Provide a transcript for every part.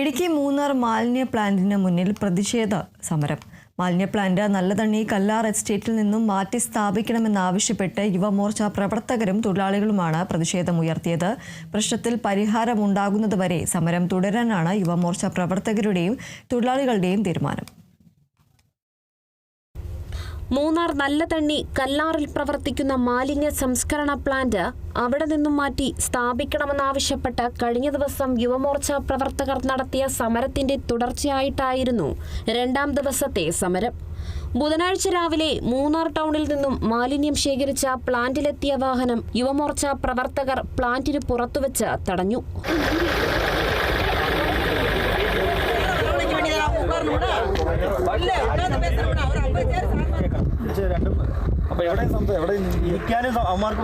ഇടുക്കി മൂന്നാർ മാലിന്യ പ്ലാന്റിന് മുന്നിൽ പ്രതിഷേധ സമരം. മാലിന്യ പ്ലാന്റ് നല്ലതണ്ണി കല്ലാർ എസ്റ്റേറ്റിൽ നിന്നും മാറ്റി സ്ഥാപിക്കണമെന്നാവശ്യപ്പെട്ട് യുവമോർച്ച പ്രവർത്തകരും തൊഴിലാളികളുമാണ് പ്രതിഷേധമുയർത്തിയത് പ്രശ്നത്തിൽ പരിഹാരമുണ്ടാകുന്നതുവരെ സമരം തുടരാനാണ് യുവമോർച്ച പ്രവർത്തകരുടെയും തൊഴിലാളികളുടെയും തീരുമാനം. മൂന്നാർ നല്ലതണ്ണി കല്ലാറിൽ പ്രവർത്തിക്കുന്ന മാലിന്യ സംസ്കരണ പ്ലാന്റ് അവിടെ നിന്നും മാറ്റി സ്ഥാപിക്കണമെന്നാവശ്യപ്പെട്ട് കഴിഞ്ഞ ദിവസം യുവമോർച്ച പ്രവർത്തകർ നടത്തിയ സമരത്തിന്റെ തുടർച്ചയായിട്ടായിരുന്നു രണ്ടാം ദിവസത്തെ സമരം. ബുധനാഴ്ച രാവിലെ മൂന്നാർ ടൗണിൽ നിന്നും മാലിന്യം ശേഖരിച്ച പ്ലാന്റിലെത്തിയ വാഹനം യുവമോർച്ച പ്രവർത്തകർ പ്ലാന്റിന് പുറത്തുവച്ച് തടഞ്ഞു. എവിടെ സംഭവം? എവിടെ ഇരിക്കാനും അമ്മമാർക്ക്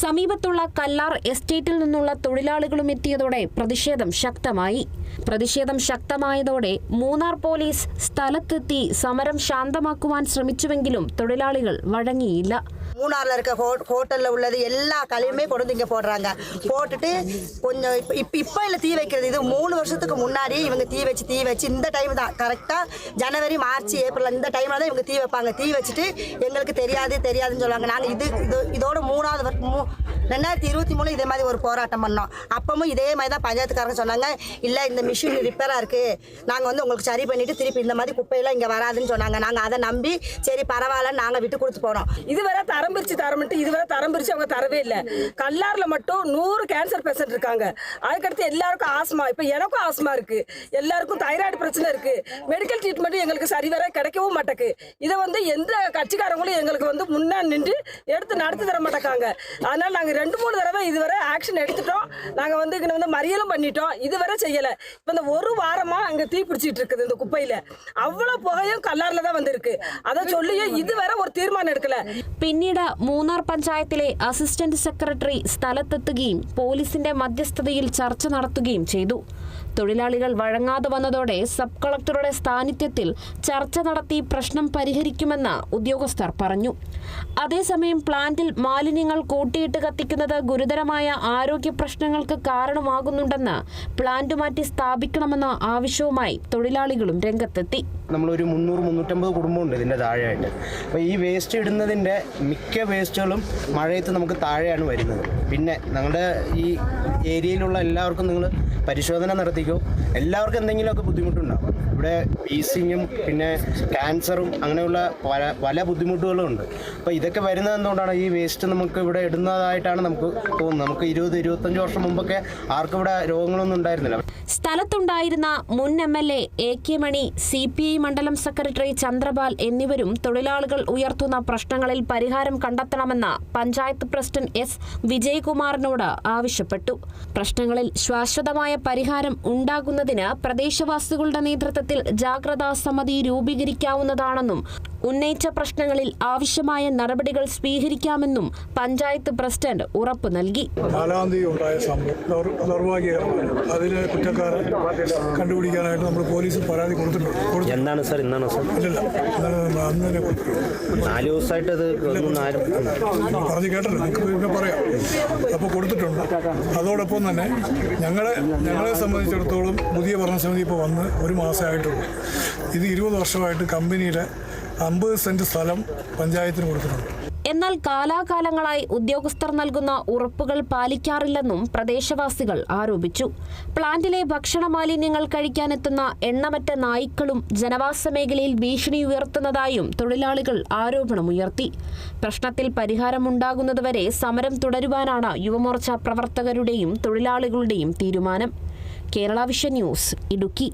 സമീപത്തുള്ള കല്ലാർ എസ്റ്റേറ്റിൽ നിന്നുള്ള തൊഴിലാളികളും എത്തിയതോടെ പ്രതിഷേധം ശക്തമായി. പ്രതിഷേധം ശക്തമായതോടെ മൂന്നാർ പോലീസ് സ്ഥലത്തെത്തി സമരം ശാന്തമാക്കുവാൻ ശ്രമിച്ചുവെങ്കിലും തൊഴിലാളികൾ വഴങ്ങിയില്ല. மூணாரில் இருக்க ஹோ ஹோட்டலில் உள்ளது எல்லா கலையுமே கொண்டு வந்து இங்கே போடுறாங்க. போட்டுட்டு கொஞ்சம் இப்போ இப்போ இப்போ இல்லை தீ வைக்கிறது. இது மூணு வருஷத்துக்கு முன்னாடி இவங்க தீ வச்சு தீ வச்சு இந்த டைம் தான். கரெக்டாக ஜனவரி மார்ச் ஏப்ரல் இந்த டைமில் தான் இவங்க தீ வைப்பாங்க. தீ வச்சுட்டு எங்களுக்கு தெரியாது தெரியாதுன்னு சொல்லுவாங்க. நாங்கள் இது இது இதோட மூணாவது மூ ரெண்டாயிரத்தி இருபத்தி மூணு இதே மாதிரி ஒரு போராட்டம் பண்ணோம். அப்பவும் இதே மாதிரி தான் பஞ்சாயத்துக்காரங்க சொன்னாங்க. இல்லை இந்த மிஷின் ரிப்பேராக இருக்குது நாங்கள் வந்து உங்களுக்கு சரி பண்ணிவிட்டு திருப்பி இந்த மாதிரி குப்பையெல்லாம் இங்கே வராதுன்னு சொன்னாங்க. நாங்கள் அதை நம்பி சரி பரவாயில்லன்னு நாங்கள் விட்டு கொடுத்து போனோம். இதுவரை தரம் பிரிச்சு தரமிட்டு இதுவரை தரம் பிரிச்சு அவங்க தரவே இல்லை. கல்லாரில் மட்டும் நூறு கேன்சர் பேஷண்ட் இருக்காங்க. அதுக்கடுத்து எல்லாருக்கும் ஆஸ்மா இப்போ எனக்கும் ஆஸ்மா இருக்கு. எல்லாருக்கும் தைராய்டு பிரச்சனை இருக்கு. மெடிக்கல் ட்ரீட்மெண்ட்டும் எங்களுக்கு சரிவர கிடைக்கவும் மாட்டேக்கு. இதை வந்து எந்த கட்சிக்காரங்களும் எங்களுக்கு வந்து முன்னே நின்று எடுத்து நடத்தி தர மாட்டேக்காங்க. அதனால நாங்கள் ரெண்டு மூணு தடவை இதுவரை ஆக்ஷன் எடுத்துட்டோம். நாங்கள் வந்து இங்கே வந்து மறியலும் பண்ணிட்டோம். இதுவரை செய்யலை. இப்போ இந்த ஒரு வாரமாக அங்கே தீ பிடிச்சிட்டு இருக்குது இந்த குப்பையில். அவ்வளோ புகையும் கல்லாரில் தான் வந்திருக்கு. அதை சொல்லியும் இதுவரை ஒரு தீர்மானம் எடுக்கல. പിന്നീട് മൂന്നാർ പഞ്ചായത്തിലെ അസിസ്റ്റന്റ് സെക്രട്ടറി സ്ഥലത്തെത്തുകയും പോലീസിന്റെ മധ്യസ്ഥതയിൽ ചർച്ച നടത്തുകയും ചെയ്തു. തൊഴിലാളികൾ വഴങ്ങാതെ വന്നതോടെ സബ് കളക്ടറുടെ സാന്നിധ്യത്തിൽ ചർച്ച നടത്തി പ്രശ്നം പരിഹരിക്കുമെന്ന് ഉദ്യോഗസ്ഥർ പറഞ്ഞു. അതേസമയം പ്ലാന്റിൽ മാലിന്യങ്ങൾ കൂട്ടിയിട്ട് കത്തിക്കുന്നത് ഗുരുതരമായ ആരോഗ്യ പ്രശ്നങ്ങൾക്ക് കാരണമാകുന്നുണ്ടെന്ന് പ്ലാന്റ് മാറ്റി സ്ഥാപിക്കണമെന്ന ആവശ്യവുമായി തൊഴിലാളികളും രംഗത്തെത്തി. നമ്മളൊരു മുന്നൂറ് മുന്നൂറ്റമ്പത് കുടുംബമുണ്ട് ഇതിന്റെ താഴെയായിട്ട്. അപ്പോൾ ഈ വേസ്റ്റ് ഇടുന്നതിന്റെ മിക്ക വേസ്റ്റുകളും മഴയത്ത് നമുക്ക് താഴെയാണ് വരുന്നത്. പിന്നെ ഞങ്ങളുടെ ഈ ഏരിയയിലുള്ള എല്ലാവർക്കും നിങ്ങൾ പരിശോധന നടത്തിക്കോ. എല്ലാവർക്കും എന്തെങ്കിലുമൊക്കെ ബുദ്ധിമുട്ടുണ്ടാവും. ഇവിടെ ബീസിങ്ങും പിന്നെ ക്യാൻസറും അങ്ങനെയുള്ള പല പല ബുദ്ധിമുട്ടുകളും ഉണ്ട് അപ്പോൾ ഇതൊക്കെ വരുന്നത് എന്തുകൊണ്ടാണ്? ഈ വേസ്റ്റ് നമുക്ക് ഇവിടെ ഇടുന്നതായിട്ടാണ് നമുക്ക് തോന്നുന്നത്. നമുക്ക് ഇരുപത് ഇരുപത്തഞ്ച് വർഷം മുമ്പൊക്കെ ആർക്കും ഇവിടെ രോഗങ്ങളൊന്നും ഉണ്ടായിരുന്നില്ല. സ്ഥലത്തുണ്ടായിരുന്ന മുൻ M L A A K Mani C P I മണ്ഡലം സെക്രട്ടറി ചന്ദ്രപാൽ എന്നിവരും തൊഴിലാളികൾ ഉയർത്തുന്ന പ്രശ്നങ്ങളിൽ പരിഹാരം കണ്ടെത്തണമെന്ന് പഞ്ചായത്ത് പ്രസിഡന്റ് എസ്. വിജയകുമാറിനോട് ആവശ്യപ്പെട്ടു. പ്രശ്നങ്ങളിൽ ശാശ്വതമായ പരിഹാരം ഉണ്ടാകുന്നതിന് പ്രദേശവാസികളുടെ നേതൃത്വത്തിൽ ജാഗ്രതാ സമിതി രൂപീകരിക്കാവുന്നതാണെന്നും ഉന്നയിച്ച പ്രശ്നങ്ങളിൽ ആവശ്യമായ നടപടികൾ സ്വീകരിക്കാമെന്നും പഞ്ചായത്ത് പ്രസിഡന്റ് ഉറപ്പ് നൽകി. നാലാം തീയതി ഉണ്ടായ സംഭവം ദൗർ- ദൗർഭാഗ്യകരമാണ് അതിന് കുറ്റക്കാരെ കണ്ടുപിടിക്കാനായിട്ട് നമ്മൾ പോലീസിൽ പരാതി കൊടുത്തിട്ടുണ്ട്. എന്താണ് സാർ ഇന്നാണോ സാർ? അന്ന് നാല് ദിവസമായിട്ട് കേട്ടല്ലോ പറയാം. അപ്പോൾ കൊടുത്തിട്ടുണ്ട്. അതോടൊപ്പം തന്നെ ഞങ്ങളെ ഞങ്ങളെ സംബന്ധിച്ചിടത്തോളം പുതിയ ഭരണസമിതി ഇപ്പോൾ വന്ന് ഒരു മാസമായിട്ടുള്ളൂ ഇത് ഇരുപത് വർഷമായിട്ട് കമ്പനിയുടെ അമ്പത് സെന്റ് സ്ഥലം പഞ്ചായത്തിന് കൊടുത്തിട്ടുണ്ട്. എന്നാൽ കാലാകാലങ്ങളായി ഉദ്യോഗസ്ഥർ നൽകുന്ന ഉറപ്പുകൾ പാലിക്കാറില്ലെന്നും പ്രദേശവാസികൾ ആരോപിച്ചു. പ്ലാന്റിലെ ഭക്ഷണ മാലിന്യങ്ങൾ കഴിക്കാനെത്തുന്ന എണ്ണമറ്റ നായ്ക്കളും ജനവാസ മേഖലയിൽ ഭീഷണി ഉയർത്തുന്നതായും തൊഴിലാളികൾ ആരോപണമുയർത്തി. പ്രശ്നത്തിൽ പരിഹാരമുണ്ടാകുന്നതുവരെ സമരം തുടരുവാനാണ് യുവമോർച്ച പ്രവർത്തകരുടെയും തൊഴിലാളികളുടെയും തീരുമാനം. Kerala vision news Idukki.